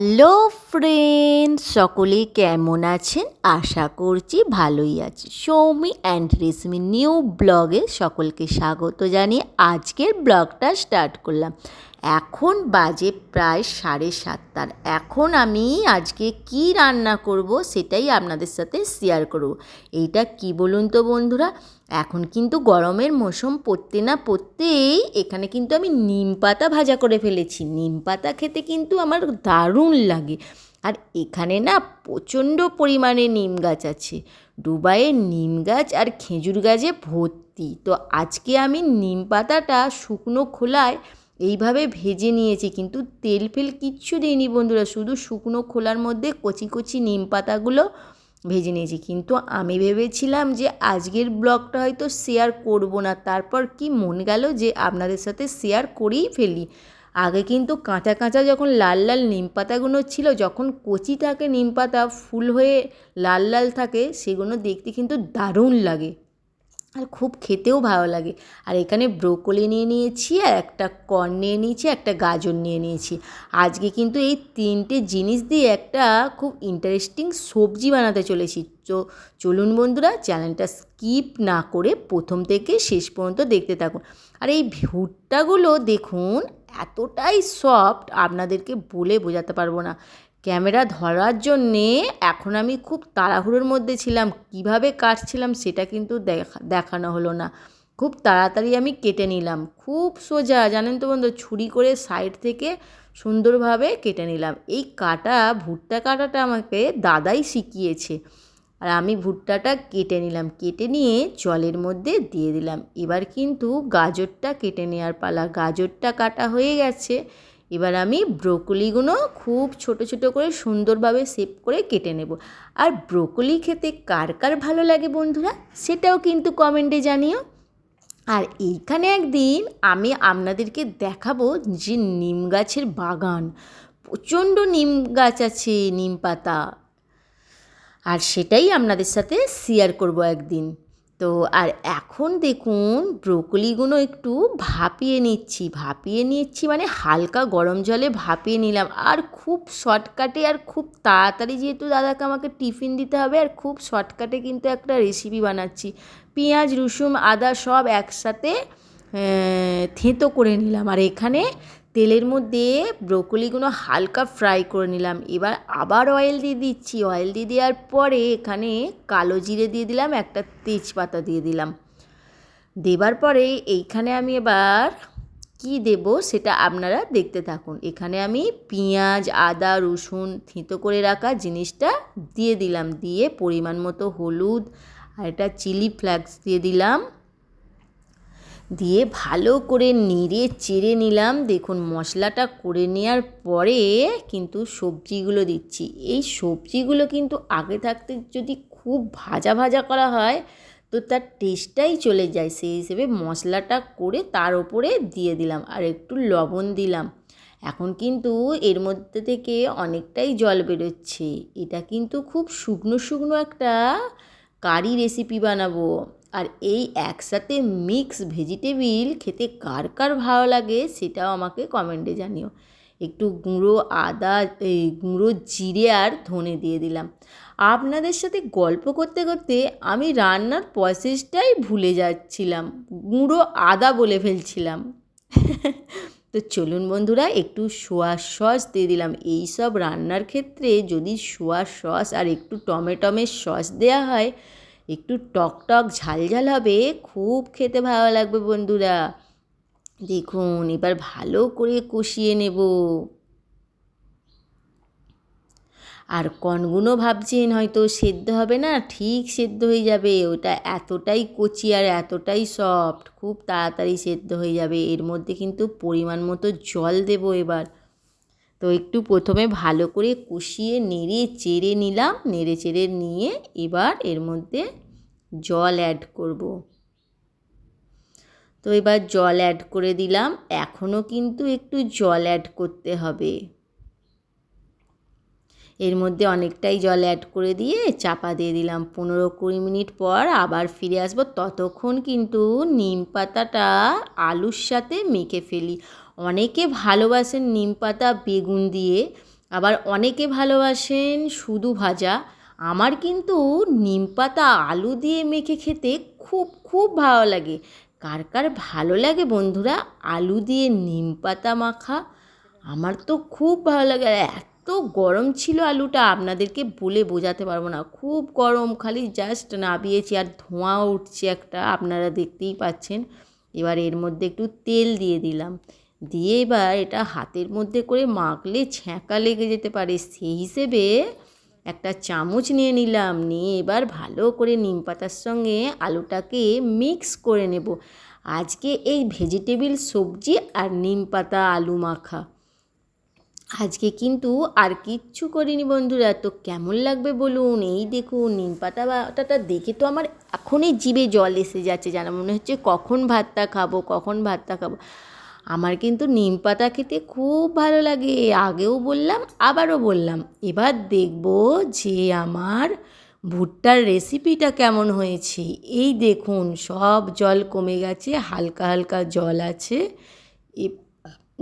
Hello friend সকলে কেমন আছেন? আশা করছি ভালোই আছে। সৌমি অ্যান্ড রেশমি নিউ ব্লগে সকলকে স্বাগত জানিয়ে আজকের ব্লগটা স্টার্ট করলাম। এখন বাজে প্রায় সাড়ে সাতটার। এখন আমি আজকে কি রান্না করব সেটাই আপনাদের সাথে শেয়ার করব। এইটা কি বলুন তো বন্ধুরা? এখন কিন্তু গরমের মৌসুম, পড়তে না পড়তেই এখানে কিন্তু আমি নিম পাতা ভাজা করে ফেলেছি। নিম পাতা খেতে কিন্তু আমার দারুণ লাগে। আর এখানে না প্রচণ্ড পরিমাণে নিম গাছ আছে। দুবাইয়ে নিম গাছ আর খেজুর গাছে ভর্তি। তো আজকে আমি নিম পাতাটা শুকনো খোলায় এইভাবে ভেজে নিয়েছি, কিন্তু তেল ফেল কিচ্ছু দিইনি বন্ধুরা, শুধু শুকনো খোলার মধ্যে কচি কচি নিম পাতাগুলো ভেজে নিয়েছি। কিন্তু আমি ভেবেছিলাম যে আজকের ব্লগটা হয়তো শেয়ার করব না, তারপর কি মন গেল যে আপনাদের সাথে শেয়ার করেই ফেলি। আগে কিন্তু কাঁচা কাঁচা যখন লাল লাল নিম পাতাগুলো ছিল, যখন কচি থাকে নিম পাতা, ফুল হয়ে লাল লাল থাকে, সেগুলো দেখতে কিন্তু দারুণ লাগে। আর খুব খেতেও ভালো লাগে। আর এখানে ব্রোকলি নিয়ে নিয়েছি, আর একটা কর্ন নিয়ে নিয়েছি একটা গাজর নিয়ে নিয়েছি। আজকে কিন্তু এই তিনটে জিনিস দিয়ে একটা খুব ইন্টারেস্টিং সবজি বানাতে চলেছি। তো চলুন বন্ধুরা চ্যানেলটা স্কিপ না করে প্রথম থেকে শেষ পর্যন্ত দেখতে থাকুন। আর এই ভুট্টাগুলো দেখুন, এতটাই সফট আপনাদেরকে বলে বোঝাতে পারব না। ক্যামেরা ধরার জন্যে এখন আমি খুব তাড়াহুড়োর মধ্যে ছিলাম। কীভাবে কাটছিলাম সেটা কিন্তু দেখা, দেখানো হলো না। খুব তাড়াতাড়ি আমি কেটে নিলাম। খুব সোজা, জানেন তো বন্ধু, ছুরি করে সাইড থেকে সুন্দরভাবে কেটে নিলাম। এই কাটা, ভুট্টা কাটাটা আমাকে দাদাই শিখিয়েছে। আর আমি ভুট্টাটা কেটে নিলাম। কেটে নিয়ে জলের মধ্যে দিয়ে দিলাম। এবার কিন্তু গাজরটা কেটে নেওয়ার পালা। গাজরটা কাটা হয়ে গেছে। এবার আমি ব্রোকলিগুলো খুব ছোট ছোট করে সুন্দরভাবে শেপ করে কেটে নেব। আর ব্রোকলি খেতে কার কার ভালো লাগে বন্ধুরা, সেটাও কিন্তু কমেন্টে জানিও। আর এইখানে একদিন আমি আপনাদেরকে দেখাবো যে নিম গাছের বাগান। প্রচণ্ড নিম গাছ আছে, নিম পাতা। আর সেটাই আপনাদের সাথে শেয়ার করব একদিন। তো আর এখন দেখুন, ব্রোকলিগুলো একটু ভাপিয়ে নিচ্ছি ভাপিয়ে নিচ্ছি মানে হালকা গরম জলে ভাপিয়ে নিলাম। আর খুব শর্টকাটে আর খুব তাড়াতাড়ি যেহেতু দাদাকে আমাকে টিফিন দিতে হবে, আর খুব শর্টকাটে কিন্তু একটা রেসিপি বানাচ্ছি। পেঁয়াজ, রসুন, আদা সব একসাথে থেঁতো করে নিলাম। আর এখানে তেলের মধ্যে ব্রোকলিগুলো হালকা ফ্রাই করে নিলাম। এবার আবার অয়েল দিয়ে দিচ্ছি। অয়েল দিয়ে দেওয়ার পরে এখানে কালো জিরে দিয়ে দিলাম, একটা তেজপাতা দিয়ে দিলাম। দেবার পরে এইখানে আমি এবার কি দেব সেটা আপনারা দেখতে থাকুন। এখানে আমি পেঁয়াজ, আদা, রসুন থিতো করে রাখা জিনিসটা দিয়ে দিলাম। দিয়ে পরিমাণ মতো হলুদ আর একটা চিলি ফ্লেক্স দিয়ে দিলাম। দিয়ে ভালো করে নেড়ে চেড়ে নিলাম। দেখুন, মশলাটা করে নেওয়ার পরে কিন্তু সবজিগুলো দিচ্ছি। এই সবজিগুলো কিন্তু আগে থাকতে যদি খুব ভাজা ভাজা করা হয়, তো তার টেস্টটাই চলে যায়। সেই হিসেবে মশলাটা করে তার ওপরে দিয়ে দিলাম আর একটু লবণ দিলাম। এখন কিন্তু এর মধ্যে থেকে অনেকটাই জল বেরোচ্ছে। এটা কিন্তু খুব শুকনো শুকনো একটা কারি রেসিপি বানাবো। আর এই একসাথে মিক্স ভেজিটেবিল খেতে কার কার ভালো লাগে সেটাও আমাকে কমেন্টে জানিও। একটু গুঁড়ো, আদা, এই গুঁড়ো, জিরে আর ধনে দিয়ে দিলাম। আপনাদের সাথে গল্প করতে করতে আমি রান্নার প্রসেসটাই ভুলে যাচ্ছিলাম। গুঁড়ো, আদা বলে ফেলছিলাম। তো চলুন বন্ধুরা, একটু সোয়া সস দিয়ে দিলাম। এই সব রান্নার ক্ষেত্রে যদি সোয়া সস আর একটু টমেটমের সস দেওয়া হয় একটু টক টক, ঝাল ঝাল হবে, খুব খেতে ভালো লাগবে বন্ধুরা। দেখুন, এবার ভালো করে কষিয়ে নেব। আর কনগুলো ভাবছেন হয়তো সেদ্ধ হবে না, ঠিক সেদ্ধ হয়ে যাবে। ওটা এতটাই কচি আর এতটাই সফট, খুব তাড়াতাড়ি সেদ্ধ হয়ে যাবে। এর মধ্যে কিন্তু পরিমাণ মতো জল দেব এবার। তো একটু প্রথমে ভালো করে কষিয়ে, নেড়ে চেড়ে নিলাম। নেড়ে চেড়ে নিয়ে এবার এর মধ্যে জল অ্যাড করব। তো এবার জল অ্যাড করে দিলাম। এখনও কিন্তু একটু জল অ্যাড করতে হবে। এর মধ্যে অনেকটাই জল অ্যাড করে দিয়ে চাপা দিয়ে দিলাম। পনেরো কুড়ি মিনিট পর আবার ফিরে আসব। ততক্ষণ কিন্তু নিম পাতাটা আলুর সাথে মেখে ফেলি। অনেকে ভালোবাসেন নিম পাতা বেগুন দিয়ে, আবার অনেকে ভালোবাসেন শুধু ভাজা। আমার কিন্তু নিম পাতা, আলু দিয়ে মেখে খেতে খুব খুব ভালো লাগে। কার কার ভালো লাগে বন্ধুরা? আলু দিয়ে নিম পাতা মাখা আমার তো খুব ভালো লাগে। আর এত গরম ছিল আলুটা, আপনাদেরকে বলে বোঝাতে পারব না। খুব গরম, খালি জাস্ট নাবিয়েছি আর ধোঁয়া উঠছে একটা, আপনারা দেখতেই পাচ্ছেন। এবার এর মধ্যে একটু তেল দিয়ে দিলাম। দিয়ে এবার এটা হাতের মধ্যে করে মাখলে ছ্যাঁকা লেগে যেতে পারে। সেই হিসেবে একটা চামচ নিয়ে নিলাম, নিয়ে এবার ভালো করে নিম পাতার সঙ্গে আলুটাকে মিক্স করে নেব। আজকে এই ভেজিটেবিল সবজি আর নিম পাতা আলু মাখা। আজকে কিন্তু আর কিচ্ছু করিনি বন্ধুরা, তো কেমন লাগবে বলুন? এই দেখুন, নিম পাতা বাটাটা দেখে তো আমার এখনই জিভে জল এসে যাচ্ছে জানা মনে হচ্ছে কখন ভাতটা খাব, কখন ভাতটা খাব। আমার কিন্তু নিম পাতা খেতে খুব ভালো লাগে, আগেও বললাম, আবারও বললাম। এবার দেখব যে আমার ভুট্টার রেসিপিটা কেমন হয়েছে। এই দেখুন, সব জল কমে গেছে, হালকা হালকা জল আছে।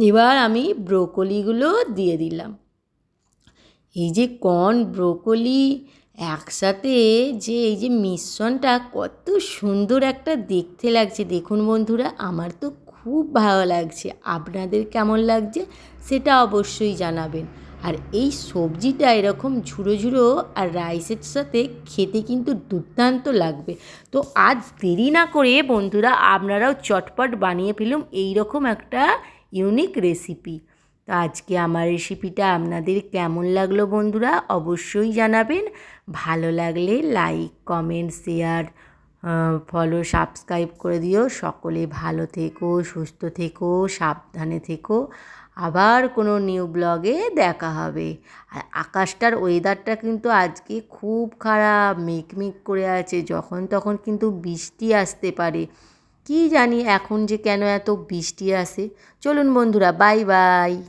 এবার আমি ব্রোকলিগুলো দিয়ে দিলাম। এই যে কর্ন, ব্রোকলি একসাথে, যে এই যে মিশ্রণটা কত সুন্দর একটা দেখতে লাগছে। দেখুন বন্ধুরা, আমার তো খুব ভালো লাগছে। আপনাদের কেমন লাগছে সেটা অবশ্যই জানাবেন। আর এই সবজিটা এরকম ঝুড়ো ঝুড়ো আর রাইসের সাথে খেতে কিন্তু দুর্দান্ত লাগবে। তো আজ দেরি না করে বন্ধুরা আপনারাও চটপট বানিয়ে ফেলুন এই রকম একটা ইউনিক রেসিপি তো আজকে আমার রেসিপিটা আপনাদের কেমন লাগল বন্ধুরা অবশ্যই জানাবেন। ভালো লাগলে like comment share follow subscribe করে দিও। সকলে ভালো থেকো, সুস্থ থেকো, সাবধানে থেকো। আবার কোনো নিউ ব্লগে দেখা হবে। আর আকাশটার ওয়েদারটা কিন্তু আজকে খুব খারাপ, মেঘমেঘ করে আছে। যখন তখন কিন্তু বৃষ্টি আসতে পারে। কি জানি এখন যে কেন এত বৃষ্টি আসে। চলুন বন্ধুরা বাই বাই